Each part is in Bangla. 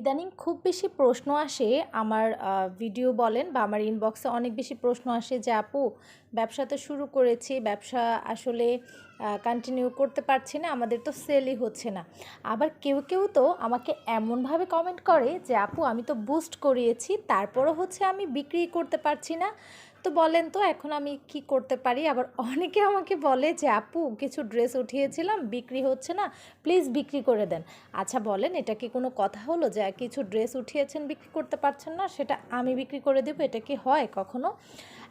ইদানিং খুব বেশি প্রশ্ন আসে, আমার ভিডিও বলেন বা আমার ইনবক্সে অনেক বেশি প্রশ্ন আসে যে, আপু, ব্যবসা তো শুরু করেছি, ব্যবসা আসলে কন্টিনিউ করতে পারছি না, আমাদের তো সেলই হচ্ছে না। আবার কেউ কেউ তো আমাকে এমনভাবে কমেন্ট করে যে, আপু, আমি তো বুস্ট করিয়েছি, তারপরও হচ্ছে আমি বিক্রি করতে পারছি না। তো বলেন তো, এখন আমি কি করতে পারি? আবার অনেকে আমাকে বলে যে, আপু, কিছু ড্রেস উঠিয়েছিলাম, বিক্রি হচ্ছে না, প্লিজ বিক্রি করে দেন। আচ্ছা বলেন, এটা কি কোনো কথা হলো যে, কিছু ড্রেস উঠিয়েছেন, বিক্রি করতে পারছেন না, সেটা আমি বিক্রি করে দেবো, এটা কি হয় কখনো?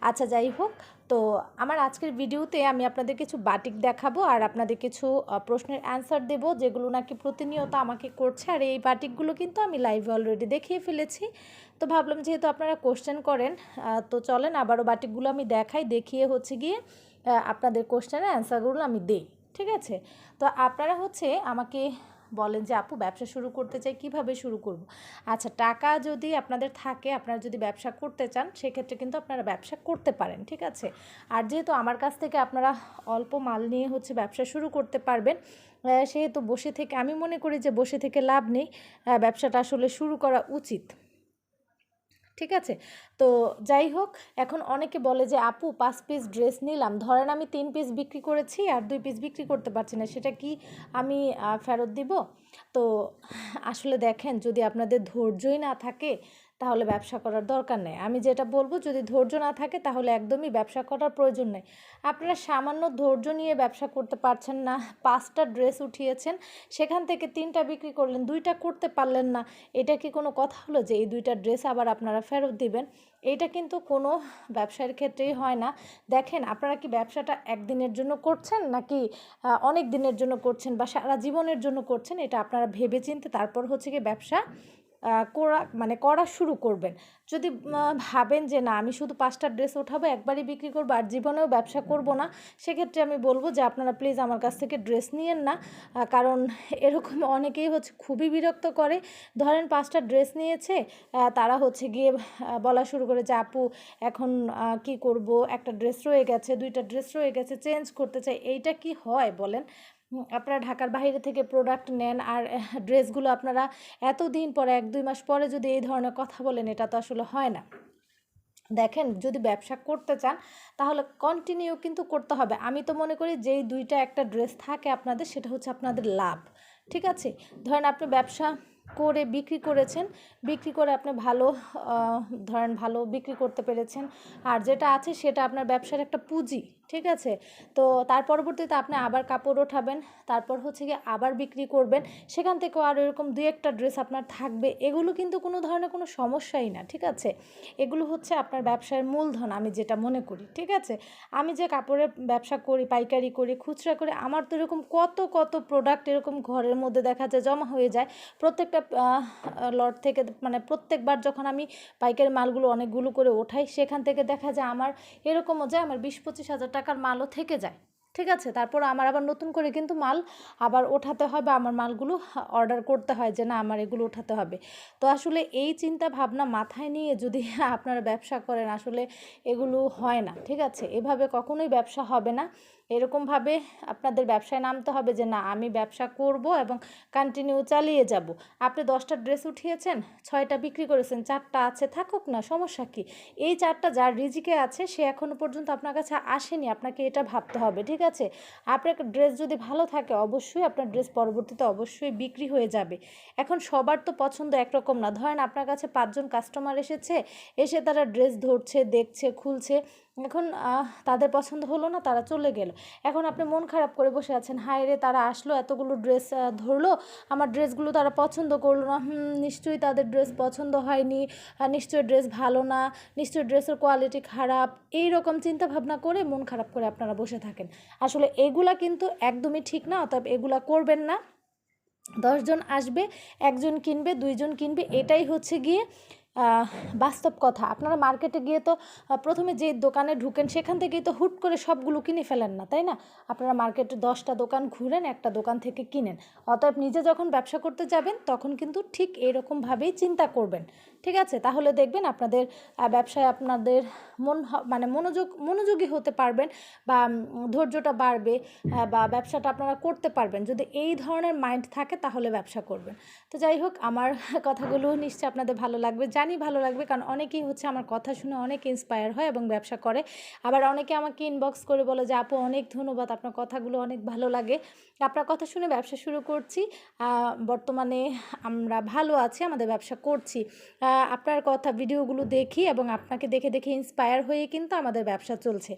আচ্ছা যাই হোক তো আমার আজকের ভিডিওতে আমি আপনাদের কিছু বাটিক দেখাবো আর আপনাদের কিছু প্রশ্নের অ্যান্সার দেব, যেগুলো নাকি প্রতিনিয়ত আমাকে করছে। আর এই বাটিকগুলো কিন্তু আমি লাইভে অলরেডি দেখিয়ে ফেলেছি। তো ভাবলাম যেহেতু আপনারা কোশ্চেন করেন তো চলেন আবারও বাটিকগুলো আমি দেখাই, দেখিয়ে হচ্ছে গিয়ে আপনাদের কোশ্চেনের অ্যান্সারগুলো আমি দেই, ঠিক আছে? তো আপনারা হচ্ছে আমাকে বলেন যে, আপু, ব্যবসা শুরু করতে চাই, কীভাবে শুরু করব? আচ্ছা টাকা যদি আপনাদের থাকে, আপনারা যদি ব্যবসা করতে চান, সেক্ষেত্রে কিন্তু আপনারা ব্যবসা করতে পারেন, ঠিক আছে? আর যেহেতু আমার কাছ থেকে আপনারা অল্প মাল নিয়ে হচ্ছে ব্যবসা শুরু করতে পারবেন সেহেতু বসে থেকে, আমি মনে করি যে বসে থেকে লাভ নেই ব্যবসাটা আসলে শুরু করা উচিত। ঠিক আছে? তো যাই হোক, এখন অনেকে বলে যে, আপু, পাঁচ পিস ড্রেস নিলাম। ধরেন আমি তিন পিস বিক্রি করেছি আর দুই পিস বিক্রি করতে পারছি না। সেটা কি আমি ফেরত দিব? তো আসলে দেখেন, যদি আপনাদের ধৈর্যই না থাকে তাহলে ব্যবসা করার দরকার নেই। আমি যেটা বলব, যদি ধৈর্য না থাকে তাহলে একদমই ব্যবসা করার প্রয়োজন নেই। আপনারা সামান্য ধৈর্য নিয়ে ব্যবসা করতে পারছেন না, পাঁচটা ড্রেস উঠিয়েছেন, সেখান থেকে তিনটা বিক্রি করলেন, দুইটা করতে পারলেন না, এটা কি কোনো কথা হলো যে এই দুইটা ড্রেস আবার আপনারা ফেরত দিবেন? এইটা কিন্তু কোনো ব্যবসার ক্ষেত্রেই হয় না। দেখেন, আপনারা কি ব্যবসাটা একদিনের জন্য করছেন নাকি অনেক দিনের জন্য করছেন বা সারা জীবনের জন্য করছেন, এটা আপনারা ভেবে চিনতে তারপর হচ্ছে কি ব্যবসা করা মানে করা শুরু করবেন। যদি ভাবেন যে না, আমি শুধু পাঁচটা ড্রেস ওঠাবো, একবারই বিক্রি করব আর জীবনেও ব্যবসা করব না, সেক্ষেত্রে আমি বলব যে আপনারা প্লিজ আমার কাছ থেকে ড্রেস নিয়েন না। কারণ এরকম অনেকেই হচ্ছে খুবই বিরক্ত করে। ধরেন পাঁচটা ড্রেস নিয়েছে তারা হচ্ছে গিয়ে বলা শুরু করে যে, আপু, এখন কি করব? একটা ড্রেস রয়ে গেছে, দুইটা ড্রেস রয়ে গেছে, চেঞ্জ করতে চাই। এইটা কি হয় বলেন? আপনারা ঢাকার বাইরে থেকে প্রোডাক্ট নেন আর ড্রেসগুলো আপনারা এতদিন পরে, এক দুই মাস পরে যদি এই ধরনের কথা বলেন, এটা তো আসলে হয় না। দেখেন, যদি ব্যবসা করতে চান, তাহলে কন্টিনিউ কিন্তু করতে হবে। আমি তো মনে করি যেই দুইটা একটা ড্রেস থাকে আপনাদের, সেটা হচ্ছে আপনাদের লাভ। ঠিক আছে? ধরেন আপনি ব্যবসা করে বিক্রি করেছেন, বিক্রি করে আপনি ভালো ধরেন ভালো বিক্রি করতে পেরেছেন, আর যেটা আছে সেটা আপনার ব্যবসার একটা পুঁজি। ঠিক আছে? তো তার পরবর্তীতে আপনি আবার কাপড় ওঠাবেন, তারপর হচ্ছে গিয়ে আবার বিক্রি করবেন। সেখান থেকেও আর এরকম দুই একটা ড্রেস আপনার থাকবে। এগুলো কিন্তু কোনো ধরনের কোনো সমস্যাই না, ঠিক আছে? এগুলো হচ্ছে আপনার ব্যবসার মূলধন, আমি যেটা মনে করি, ঠিক আছে? আমি যে কাপড়ের ব্যবসা করি, পাইকারি করি, খুচরা করি, আমার তো এরকম কত কত প্রোডাক্ট এরকম ঘরের মধ্যে দেখা যায়, জমা হয়ে যায়। প্রত্যেকটা লট থেকে মানে প্রত্যেকবার যখন আমি পাইকারি মালগুলো অনেকগুলো করে ওঠাই, সেখান থেকে দেখা যায় আমার এরকমও যায় আমার বিশ পঁচিশ হাজার টাকার মালও থেকে যায়, ঠিক আছে? তারপর আমার আবার নতুন করে কিন্তু মাল আবার ওঠাতে হয় বা আমার মালগুলো অর্ডার করতে হয় যে না, আমার এগুলো ওঠাতে হবে। তো আসলে এই চিন্তা ভাবনা মাথায় নিয়ে যদি আপনারা ব্যবসা করেন, আসলে এগুলো হয় না, ঠিক আছে? এভাবে কখনোই ব্যবসা হবে না। এরকমভাবে আপনাদের ব্যবসায় নামতে হবে যে, না, আমি ব্যবসা করব এবং কন্টিনিউ চালিয়ে যাব। আপনি দশটা ড্রেস উঠিয়েছেন, ছয়টা বিক্রি করেছেন, চারটা আছে, থাকুক না, সমস্যা কি? এই চারটা যার রিজিকে আছে, সে এখনও পর্যন্ত আপনার কাছে আসেনি, আপনাকে এটা ভাবতে হবে, ঠিক আছে? আপনার ড্রেস যদি ভালো থাকে, অবশ্যই আপনার ড্রেস পরবর্তীতে অবশ্যই বিক্রি হয়ে যাবে। এখন সবার তো পছন্দ একরকম না। ধরেন আপনার কাছে পাঁচজন কাস্টমার এসেছে, এসে তারা ড্রেস ধরছে, দেখছে, খুলছে এখন তাদের পছন্দ হলো না, তারা চলে গেল। এখন আপনি মন খারাপ করে বসে আছেন, হায় রে, তারা আসলো, এতগুলো ড্রেস ধরলো, আমার ড্রেসগুলো তারা পছন্দ করল না। নিশ্চয়ই তাদের ড্রেস পছন্দ হয়নি নিশ্চয়ই ড্রেস ভালো না, নিশ্চয়ই ড্রেসের কোয়ালিটি খারাপ। এই রকম চিন্তা ভাবনা করে মন খারাপ করে আপনারা বসে থাকেন। আসলে এগুলা কিন্তু একদমই ঠিক না, অতএব এগুলা করবেন না। দশজন আসবে, একজন কিনবে, দুইজন কিনবে, এটাই হচ্ছে গিয়ে বাস্তব কথা। আপনারা মার্কেটে গিয়ে তো প্রথমে যে দোকানে ঢুকেন, সেখান থেকেই তো হুট করে সবগুলো কিনে ফেলেন না, তাই না? আপনারা মার্কেটে দশটা দোকান ঘুরেন, একটা দোকান থেকে কিনেন। অতএব নিজে যখন ব্যবসা করতে যাবেন, তখন কিন্তু ঠিক এরকমভাবেই চিন্তা করবেন। ঠিক আছে? তাহলে দেখবেন আপনাদের ব্যবসায় আপনাদের মন মানে মনোযোগ, মনোযোগী হতে পারবেন বা ধৈর্যটা বাড়বে বা ব্যবসাটা আপনারা করতে পারবেন। যদি এই ধরনের মাইন্ড থাকে, তাহলে ব্যবসা করবেন। তো যাই হোক, আমার কথাগুলো নিশ্চয়ই আপনাদের ভালো লাগবে। জানি ভালো লাগবে, কারণ অনেকেই হচ্ছে আমার কথা শুনে অনেক ইন্সপায়ার হয় এবং ব্যবসা করে। আবার অনেকে আমাকে ইনবক্স করে বলে যে, আপু, অনেক ধন্যবাদ, আপনার কথাগুলো অনেক ভালো লাগে। আপনার কথা শুনে ব্যবসা শুরু করছি। বর্তমানে আমরা ভালো আছি, আমাদের ব্যবসা করছি। আপনার কথা ভিডিওগুলো দেখি এবং আপনাকে দেখে দেখে ইন্সপায়ার হয়ে কিন্তু আমাদের ব্যবসা চলছে।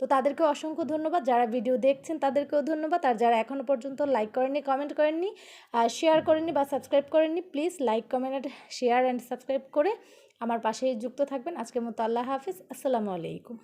তো তাদেরকে অসংখ্য ধন্যবাদ। যারা ভিডিও দেখছেন তাদেরকেও ধন্যবাদ। আর যারা এখনও পর্যন্ত লাইক করেননি কমেন্ট করেননি আর শেয়ার করেননি বা সাবস্ক্রাইব করেননি please like comment share and subscribe করে আমার পাশেই যুক্ত থাকবেন। আজকের মতো আল্লাহ হাফিজ। আসসালামু আলাইকুম।